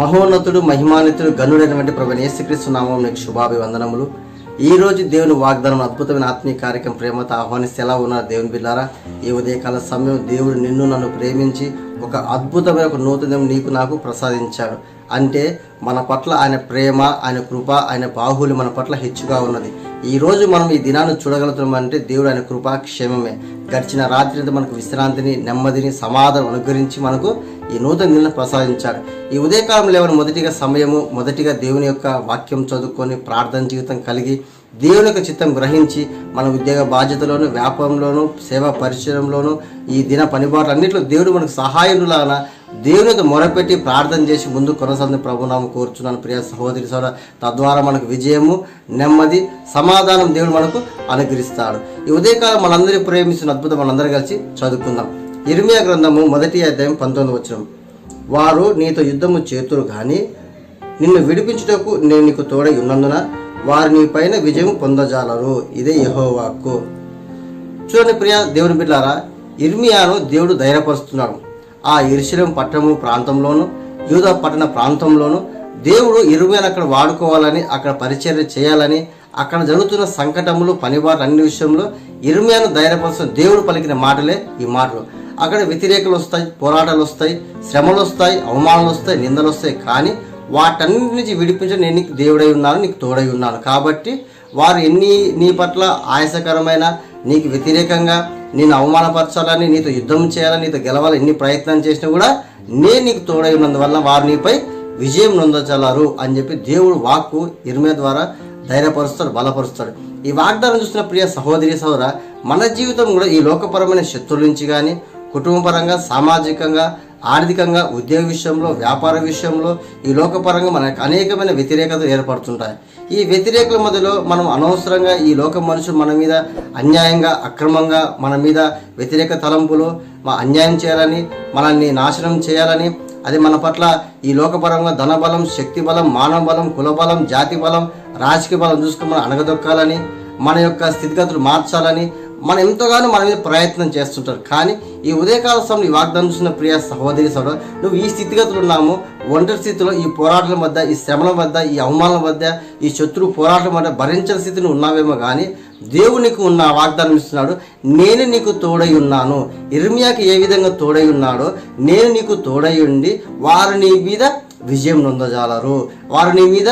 మహోన్నతుడు మహిమానితుడు గనుడైనటువంటి ప్రభు యేసుక్రీస్తు నామం నీకు శుభాభివందనములు. ఈ రోజు దేవుని వాగ్దానం అద్భుతమైన ఆత్మీయ కార్యక్రమం ప్రేమతో ఆహ్వానిస్తే ఎలా ఉన్నారు దేవుని బిల్లారా ఈ ఉదయకాల సమయం దేవుడు నిన్ను నన్ను ప్రేమించి ఒక అద్భుతమైన ఒక నూతనం నీకు నాకు ప్రసాదించాడు. అంటే మన పట్ల ఆయన ప్రేమ ఆయన కృప ఆయన బాహుల్యం మన పట్ల హెచ్చుగా ఉన్నది. ఈరోజు మనం ఈ దినాన్ని చూడగలుగుతున్నామంటే దేవుడు ఆయన కృపా క్షేమమే. గడిచిన రాత్రి మనకు విశ్రాంతిని నెమ్మదిని సమాధానం అనుగ్రహించి మనకు ఈ నూతన దినాన్ని ప్రసాదించాడు. ఈ ఉదయకాలం లేవని మొదటిగా సమయము మొదటిగా దేవుని యొక్క వాక్యం చదువుకొని ప్రార్థన జీవితం కలిగి దేవుని యొక్క చిత్తం గ్రహించి మన ఉద్యోగ బాధ్యతలోను వ్యాపారంలోను సేవా పరిచయంలోను ఈ దిన పనిబాట్లన్నింటిలో దేవుడు మనకు సహాయములాగా దేవునికి మొరపెట్టి ప్రార్థన చేసి ముందు కొనసాగిన ప్రభునామం కోరుచున్నాను. ప్రియ సహోదరి సోదర తద్వారా మనకు విజయము నెమ్మది సమాధానం దేవుడు మనకు అనుగ్రహిస్తాడు. ఈ ఉదయకాలం మనందరి ప్రేమించిన అద్భుతం మనందరూ కలిసి చదువుకుందాం. ఇర్మియా గ్రంథము మొదటి అధ్యాయం పంతొమ్మిది వచ్చిన వారు నీతో యుద్ధము చేతురు కానీ నిన్ను విడిపించుటకు నేను నీకు తోడై ఉన్నందున వారు నీ పైన విజయం పొందజాలరు. ఇదే యెహోవాక్కు చూడండి ప్రియ దేవుని బిడ్డారా ఇర్మియాను దేవుడు ధైర్యపరుస్తున్నాడు. ఆ ఇరుశలం పట్టణము ప్రాంతంలోను యూదా పట్టణ ప్రాంతంలోను దేవుడు ఇరుమియాను అక్కడ వాడుకోవాలని అక్కడ పరిచర్య చేయాలని అక్కడ జరుగుతున్న సంకటములు పనివారు అన్ని విషయంలో ఇర్మియాను ధైర్యపరుస్తున్న దేవుడు పలికిన మాటలే ఈ మాటలు. అక్కడ వ్యతిరేకలు వస్తాయి పోరాటాలు వస్తాయి శ్రమలు వస్తాయి అవమానాలు వస్తాయి నిందలు వస్తాయి. కానీ వాటన్నిటి నుంచి విడిపించడం నేను నీకు దేవుడై ఉన్నాను నీకు తోడై ఉన్నాను. కాబట్టి వారు ఎన్ని నీ పట్ల ఆయాసకరమైన నీకు వ్యతిరేకంగా నేను అవమానపరచాలని నీతో యుద్ధం చేయాలని నీతో గెలవాలని ఎన్ని ప్రయత్నం చేసినా కూడా నేను నీకు తోడై ఉన్నందువల్ల వారు నీపై విజయం నొందచలారు అని చెప్పి దేవుడు వాక్కు ఇర్మే ద్వారా ధైర్యపరుస్తాడు బలపరుస్తాడు. ఈ వాగ్దానం చూసిన ప్రియ సహోదరి సహోదర మన జీవితం కూడా ఈ లోకపరమైన శత్రువుల నుంచి కానీ కుటుంబపరంగా సామాజికంగా ఆర్థికంగా ఉద్యోగ విషయంలో వ్యాపార విషయంలో ఈ లోకపరంగా మనకు అనేకమైన వ్యతిరేకతలు ఏర్పడుతుంటాయి. ఈ వ్యతిరేకల మధ్యలో మనం అనవసరంగా ఈ లోక మనుషులు మన మీద అన్యాయంగా అక్రమంగా మన మీద వ్యతిరేక తలంపులు మా అన్యాయం చేయాలని మనల్ని నాశనం చేయాలని అది మన పట్ల ఈ లోకపరంగా ధనబలం శక్తి బలం మానవ బలం కుల బలం జాతి బలం రాజకీయ బలం చూసుకుని మనం అణగదొక్కాలని మన యొక్క స్థితిగతులు మార్చాలని మనం ఎంతోగానో మన మీద ప్రయత్నం చేస్తుంటారు. కానీ ఈ ఉదయకాల సమయంలో ఈ వాగ్దానం చూసిన ప్రియ సహోదరి సహోదరు నువ్వు ఈ స్థితిగతులు ఉన్నాము ఒంటరి స్థితిలో ఈ పోరాటాల మధ్య ఈ శ్రమల మధ్య ఈ అవమానాల మధ్య ఈ శత్రు పోరాటం మధ్య భరించని స్థితిని ఉన్నావేమో కానీ దేవునికి ఉన్న వాగ్దానం ఇస్తున్నాడు. నేను నీకు తోడై ఉన్నాను. ఇర్మియాకి ఏ విధంగా తోడై ఉన్నాడో నేను నీకు తోడై ఉండి వారు నీ మీద విజయం నొందజాలరు. వారు నీ మీద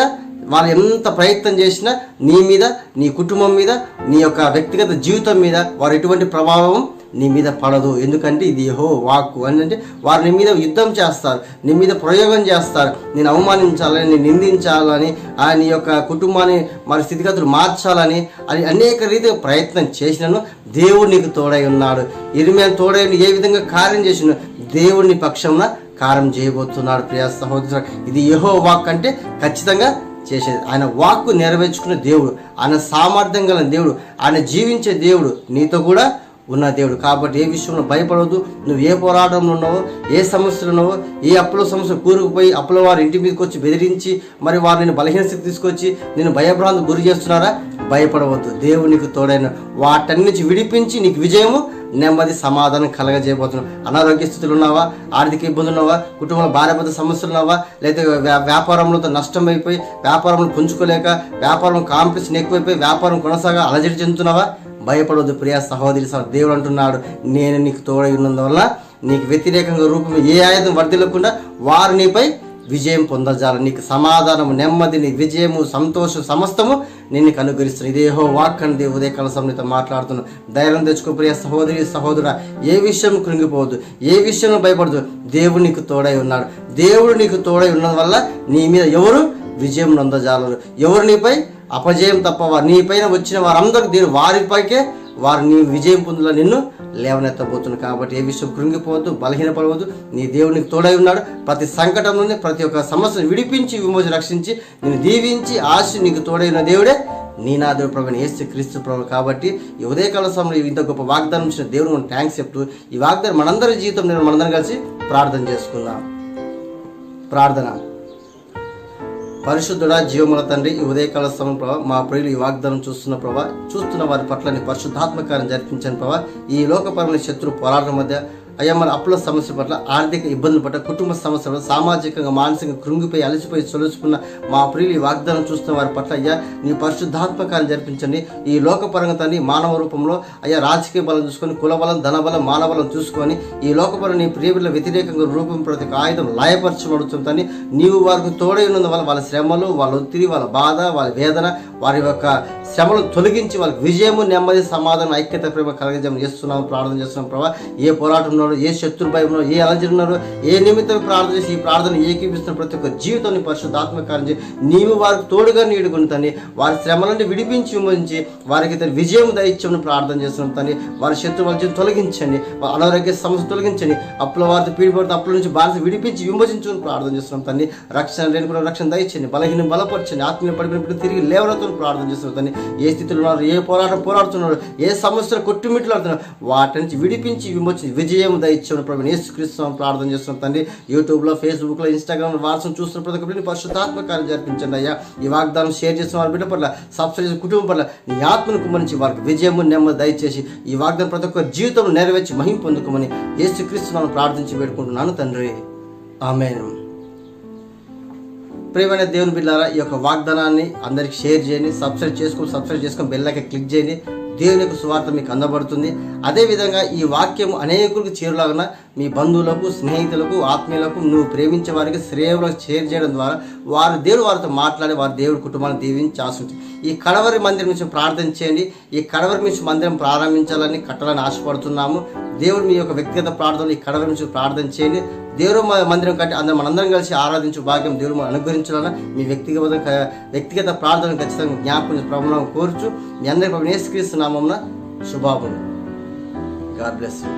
వాళ్ళు ఎంత ప్రయత్నం చేసినా నీ మీద నీ కుటుంబం మీద నీ యొక్క వ్యక్తిగత జీవితం మీద వారు ఎటువంటి ప్రభావం నీ మీద పడదు. ఎందుకంటే ఇది హో వాక్కు అని అంటే వారు నీ మీద యుద్ధం చేస్తారు నీ మీద ప్రయోగం చేస్తారు. నేను అవమానించాలని నేను నిందించాలని ఆ నీ యొక్క కుటుంబాన్ని మరి స్థితిగతులు మార్చాలని అని అనేక రీతిగా ప్రయత్నం చేసినను దేవుడు నీకు తోడై ఉన్నాడు. ఇరిమే తోడై ఏ విధంగా కార్యం చేసిన దేవుడిని పక్షంన కార్యం చేయబోతున్నాడు. ప్రియ సహోదరు ఇది యహో వాక్ అంటే ఖచ్చితంగా చేసేది ఆయన వాక్కు నెరవేర్చుకునే దేవుడు ఆయన సామర్థ్యం గల దేవుడు ఆయన జీవించే దేవుడు నీతో కూడా ఉన్న దేవుడు. కాబట్టి ఏ విషయంలో భయపడవద్దు. నువ్వు ఏ పోరాటంలో ఉన్నావో ఏ సమస్యలు ఉన్నావో ఏ అప్పుల సమస్య కూరుకుపోయి అప్పుల వారి ఇంటి మీదకి వచ్చి బెదిరించి మరి వారిని బలహీన స్థితి తీసుకొచ్చి నేను భయభ్రాంతి గురి చేస్తున్నారా? భయపడవద్దు. దేవుడు నీకు తోడైన వాటన్ని నుంచి విడిపించి నీకు విజయము నెమ్మది సమాధానం కలగజేయబోతున్నావు అనారోగ్య స్థితులు ఉన్నావా? ఆర్థిక ఇబ్బందులు ఉన్నావా? కుటుంబంలో భార్యాభర్త సమస్యలు ఉన్నావా? లేదా వ్యా- వ్యాపారంలో నష్టం అయిపోయి వ్యాపారంలో పుంజుకోలేక వ్యాపారం కాంపిటీషన్ ఎక్కువైపోయి వ్యాపారం కొనసాగా అలజడి చెందుతున్నావా? భయపడవద్దు ప్రియా సహోదరి సహోదరు. దేవుడు అంటున్నాడు. నేను నీకు తోడై ఉన్నందువల్ల నీకు వ్యతిరేకంగా రూపం ఏ ఆయుధం వర్దిల్లకుండా వారు నీపై విజయం పొందజాలి నీకు సమాధానము నెమ్మదిని విజయము సంతోషం సమస్తము నేను అనుగ్రహిస్తున్నాను ఇదేహో వాక్ అని దేవుడు ఉదయ కాల సమయంతో మాట్లాడుతున్నాను ధైర్యం తెచ్చుకో ప్రియ సహోదరి సహోదరా ఏ విషయం కృంగిపోవద్దు ఏ విషయంలో భయపడదు దేవుడు నీకు తోడై ఉన్నాడు. దేవుడు నీకు తోడై ఉన్నది వల్ల నీ మీద ఎవరు విజయం నొందజాలరు? ఎవరు నీపై అపజయం తప్ప వారు నీపైన వచ్చిన వారందరూ దీని వారిపైకే వారు నీ విజయం పొందులా నిన్ను లేవనెత్తబోతున్నాను కాబట్టి ఏ విషయం కృంగిపోవద్దు బలహీనపడవద్దు. నీ దేవునికి తోడై ఉన్నాడు. ప్రతి సంకటం నుండి ప్రతి ఒక్క సమస్యను విడిపించి విమోచన రక్షించి నేను దీవించి ఆశ నీకు తోడైన దేవుడే నీ నా దేవుడు ప్రభు ఏసు క్రీస్తు ప్రభు. కాబట్టి ఈ ఉదయకాల సమయంలో ఇంత గొప్ప వాగ్దానం ఇచ్చిన దేవుడు మనం థ్యాంక్స్ చెప్తూ ఈ వాగ్దానం మనందరి జీవితం నేను మనందరం కలిసి ప్రార్థన చేసుకుందాం. ప్రార్థన. పరిశుద్ధుడా జీవముల తండ్రి ఈ ఉదయకాల సమయం ప్రభా మా ప్రియులు ఈ వాగ్దానం చూస్తున్న ప్రభా చూస్తున్న వారి పట్ల పరిశుద్ధాత్మకారం జరిపించని ప్రభా. ఈ లోకపరమైన శత్రు పోరాటం మధ్య అయ్యా మరి అప్పుల సమస్య పట్ల ఆర్థిక ఇబ్బందుల పట్ల కుటుంబ సమస్యల పట్ల సామాజికంగా మానసికంగా కృంగిపోయి అలసిపోయి సొలుచుకున్న మా ప్రియులు ఈ వాగ్దానం చూస్తున్న వారి పట్ల అయ్యా నీ పరిశుద్ధాత్మకాన్ని జరిపించండి. ఈ లోకపరంగా తండ్రి మానవ రూపంలో అయ్యా రాజకీయ బలం చూసుకొని కులబలం ధనబలం మానబలం చూసుకొని ఈ లోకపరం నీ ప్రియుల వ్యతిరేకంగా రూపం ప్రతి ఆయుధం లాయపరచబడుతుందని నీవు వారికి తోడై వల్ల వాళ్ళ శ్రమలు వాళ్ళ ఒత్తిడి వాళ్ళ బాధ వాళ్ళ వేదన వారి యొక్క శ్రమలు తొలగించి వాళ్ళకి విజయము నెమ్మది సమాధానం ఐక్యత ప్రేమ కలగజం చేస్తున్నాం ప్రార్థన చేస్తున్నాం ప్రభా. ఏ పోరాటం ఉన్నారు ఏ శత్రు భయం ఉన్నారు ఏ అలజడి ఉన్నారు ఏ నిమిత్తం ప్రార్థన చేసి ఈ ప్రార్థన ఏకీపిస్తున్న ప్రతి ఒక్క జీవితాన్ని పరిశుద్ధాత్మకారం చేసి నీవు వారికి తోడుగా నీడుకుని తని వారి శ్రమలను విడిపించి విమోచించి వారికి తన విజయం దయచ్చమని ప్రార్థన చేస్తున్నాం తని వారి శత్రు వాళ్ళ తొలగించండి అనారోగ్య సమస్య తొలగించండి. అప్పుల వారితో పీడిపడితే అప్పుల నుంచి బానిస విడిపించి విమోచించమని ప్రార్థన చేస్తున్నాం తండ్రి. రక్షణ లేని కూడా రక్షణ దయచండి బలహీనం బలపరచండి ఆత్మీయ పడిపోయినప్పుడు తిరిగి లేవనతో ప్రార్థన చేస్తున్నాం తండ్రి. ఏ స్థితిలో ఉన్నారు ఏ పోరాటం పోరాడుతున్నారు ఏ సమస్యలు కొట్టుమిట్లాడుతున్నారు వాటి నుంచి విడిపించి విమోచించి విజయం దయచేయడం ప్రభు యేసుక్రీస్తు ప్రార్థన చేస్తున్నాం తండ్రి. యూట్యూబ్లో ఫేస్బుక్లో ఇన్స్టాగ్రామ్లో వాట్సాప్ చూస్తున్న ప్రతి ఒక్కరిని పరిశుద్ధాత్మ కార్యం జరిపించండి అయ్యా. ఈ వాగ్దానం షేర్ చేసిన వారి బిడ్డ పట్ల సబ్స్క్రైబ్ చేసిన కుటుంబం పట్ల నీ ఆత్మను కుమ్మరించి వారికి విజయము నెమ్మది దయచేసి ఈ వాగ్దానం ప్రతి ఒక్క జీవితంలో నెరవేర్చి మహిం పొందుకోమని యేసుక్రీస్తు ప్రార్థించి వేడుకుంటున్నాను తండ్రి. ఆమెను. ప్రియమైన దేవుని బిడ్డారా ఈ యొక్క వాగ్దానాన్ని అందరికి షేర్ చేయండి సబ్స్క్రైబ్ చేసుకొని సబ్స్క్రైబ్ చేసుకొని బెల్లకి క్లిక్ చేయండి. దేవుని యొక్క సువార్త మీకు అందబడుతుంది. అదేవిధంగా ఈ వాక్యం అనేకులకు చేరులాగా మీ బంధువులకు స్నేహితులకు ఆత్మీయులకు నువ్వు ప్రేమించే వారికి శ్రేయులకు షేర్ చేయడం ద్వారా వారు దేవుడు వారితో మాట్లాడి వారి దేవుడి కుటుంబాన్ని దీవించి ఆశించి. ఈ కడవరి మందిరం నుంచి ప్రార్థన చేయండి. ఈ కడవరి నుంచి మందిరం ప్రారంభించాలని కట్టాలని ఆశపడుతున్నాము. దేవుడు మీ యొక్క వ్యక్తిగత ప్రార్థనలు ఈ కడవరి నుంచి ప్రార్థన చేయండి. దేవుడు మందిరం కట్టి అందరం మనందరం కలిసి ఆరాధించు భాగ్యం దేవుడు మనం అనుగ్రహించాలని మీ వ్యక్తిగత వ్యక్తిగత ప్రార్థన ఖచ్చితంగా జ్ఞాపకం ప్రభుత్వం కోరుచు మీ అందరి ప్రభు నేస్క్రీస్తు నామమున గాడ్ బ్లెస్ యూ.